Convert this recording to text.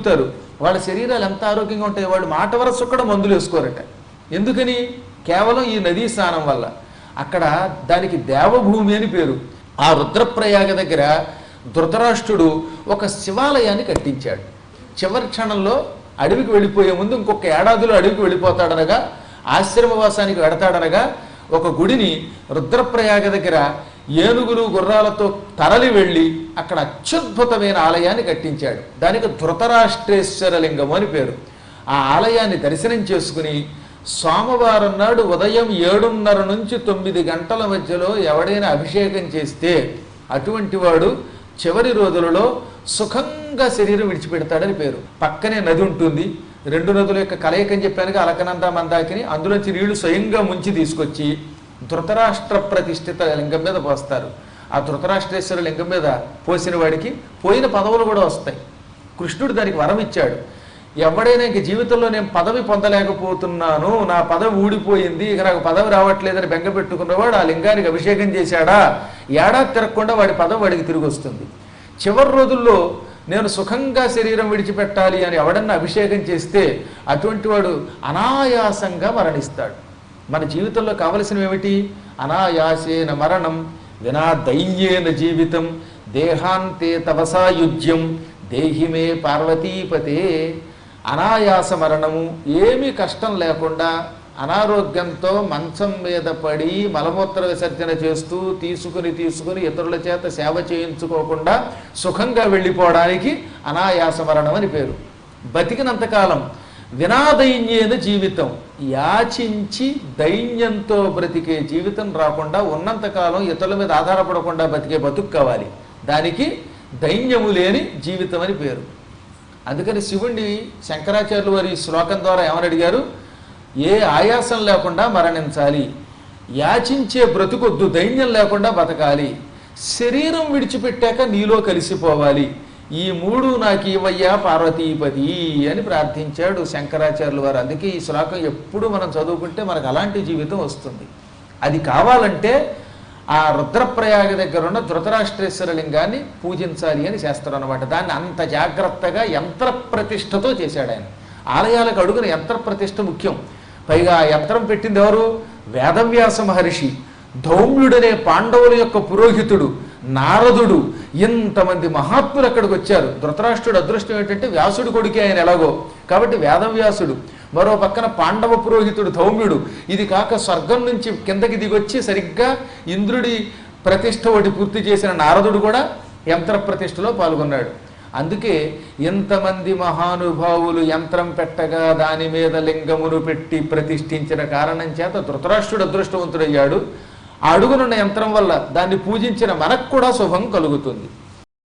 ఉంటారు వాళ్ళ శరీరాలు ఎంత ఆరోగ్యంగా ఉంటాయి వాళ్ళు మాట వరస కూడా మందులు వేసుకోరట. ఎందుకని? కేవలం ఈ నదీ స్నానం వల్ల. అక్కడ దానికి దేవభూమి అని పేరు. ఆ రుద్రప్రయాగ దగ్గర ధృతరాష్ట్రుడు ఒక శివాలయాన్ని కట్టించాడు. చివరి క్షణంలో అడవికి వెళ్ళిపోయే ముందు ఇంకొక ఏడాదిలో అడవికి వెళ్ళిపోతాడనగా ఆశ్రమవాసానికి వెడతాడనగా ఒక గుడిని రుద్రప్రయాగ దగ్గర ఏనుగులు గుర్రాలతో తరలి వెళ్ళి అక్కడ అత్యద్భుతమైన ఆలయాన్ని కట్టించాడు. దానికి ధృతరాష్ట్రేశ్వరలింగం అని పేరు. ఆ ఆలయాన్ని దర్శనం చేసుకుని సోమవారం నాడు ఉదయం ఏడున్నర నుంచి తొమ్మిది గంటల మధ్యలో ఎవడైనా అభిషేకం చేస్తే అటువంటి వాడు చివరి రోజులలో సుఖంగా శరీరం విడిచిపెడతాడని పేరు. పక్కనే నది ఉంటుంది. రెండు నదుల యొక్క కలయికని చెప్పానుగా అలకనంద మందాకిని. అందులోంచి నీళ్ళు స్వయంగా ముంచి తీసుకొచ్చి ధృతరాష్ట్ర ప్రతిష్ఠిత లింగం మీద పోస్తారు. ఆ ధృతరాష్ట్రేశ్వర లింగం మీద పోసిన వాడికి పోయిన పదవులు కూడా వస్తాయి. కృష్ణుడు దానికి వరం ఇచ్చాడు. ఎవడైనా ఇంక జీవితంలో నేను పదవి పొందలేకపోతున్నాను నా పదవి ఊడిపోయింది ఇక నాకు పదవి రావట్లేదని బెంగ పెట్టుకున్నవాడు ఆ లింగానికి అభిషేకం చేశాడా? ఏడాది తిరగకుండా వాడి పదవి వాడికి తిరిగి వస్తుంది. చివరి రోజుల్లో నేను సుఖంగా శరీరం విడిచిపెట్టాలి అని ఎవడన్నా అభిషేకం చేస్తే అటువంటి వాడు అనాయాసంగా మరణిస్తాడు. మన జీవితంలో కావలసినవి ఏమిటి? అనాయాసేన మరణం వినా దైన్యేన జీవితం దేహాంతే తవసాయుజ్యం దేహిమే పార్వతీపతే. అనాయాస మరణము ఏమీ కష్టం లేకుండా అనారోగ్యంతో మంచం మీద పడి మలమూత్ర విసర్జన చేస్తూ తీసుకుని తీసుకుని ఇతరుల చేత సేవ చేయించుకోకుండా సుఖంగా వెళ్ళిపోవడానికి అనాయాస మరణం అని పేరు. బతికినంతకాలం వినాదైన్యేన జీవితం. యాచించి దైన్యంతో బ్రతికే జీవితం రాకుండా ఉన్నంతకాలం ఇతరుల మీద ఆధారపడకుండా బతికే బతుకు కావాలి. దానికి దైన్యము లేని జీవితం అని పేరు. అందుకని శివుణ్ణి శంకరాచార్యులు వారి శ్లోకం ద్వారా ఏమని అడిగారు? ఏ ఆయాసం లేకుండా మరణించాలి. యాచించే బ్రతుకొద్దు దైన్యం లేకుండా బతకాలి. శరీరం విడిచిపెట్టాక నీలో కలిసిపోవాలి. ఈ మూడు నాకు ఇవయ్యా పార్వతీపతి అని ప్రార్థించాడు శంకరాచార్యులు వారు. అందుకే ఈ శ్లోకం ఎప్పుడు మనం చదువుకుంటే మనకు అలాంటి జీవితం వస్తుంది. అది కావాలంటే ఆ రుద్రప్రయాగ దగ్గర ఉన్న ధృతరాష్ట్రేశ్వర లింగాన్ని పూజించాలి అని చేస్తారు అనమాట దాన్ని అంత జాగ్రత్తగా యంత్ర ప్రతిష్టతో చేశాడు ఆయన. ఆలయాలకు అడుగున యంత్ర ప్రతిష్ఠ ముఖ్యం. పైగా ఆ యంత్రం పెట్టింది ఎవరు? వేదవ్యాస మహర్షి. ధౌమ్యుడనే పాండవుల యొక్క పురోహితుడు. నారదుడు. ఇంతమంది మహాత్ములు అక్కడికి వచ్చారు. ధృతరాష్ట్రుడు అదృష్టం ఏంటంటే వ్యాసుడు కొడుకే ఆయన ఎలాగో. కాబట్టి వేదవ్యాసుడు మరో పక్కన పాండవ పురోహితుడు ధౌమ్యుడు ఇది కాక స్వర్గం నుంచి కిందకి దిగొచ్చి సరిగ్గా ఇంద్రుడి ప్రతిష్ఠ ఒకటి పూర్తి చేసిన నారదుడు కూడా యంత్ర ప్రతిష్ఠలో పాల్గొన్నాడు. అందుకే ఇంతమంది మహానుభావులు యంత్రం పెట్టగా దాని మీద లింగమును పెట్టి ప్రతిష్ఠించిన కారణం చేత ధృతరాష్ట్రుడు అదృష్టవంతుడయ్యాడు. ఆ అడుగునున్న యంత్రం వల్ల దాన్ని పూజించిన మనకు కూడా శుభం కలుగుతుంది.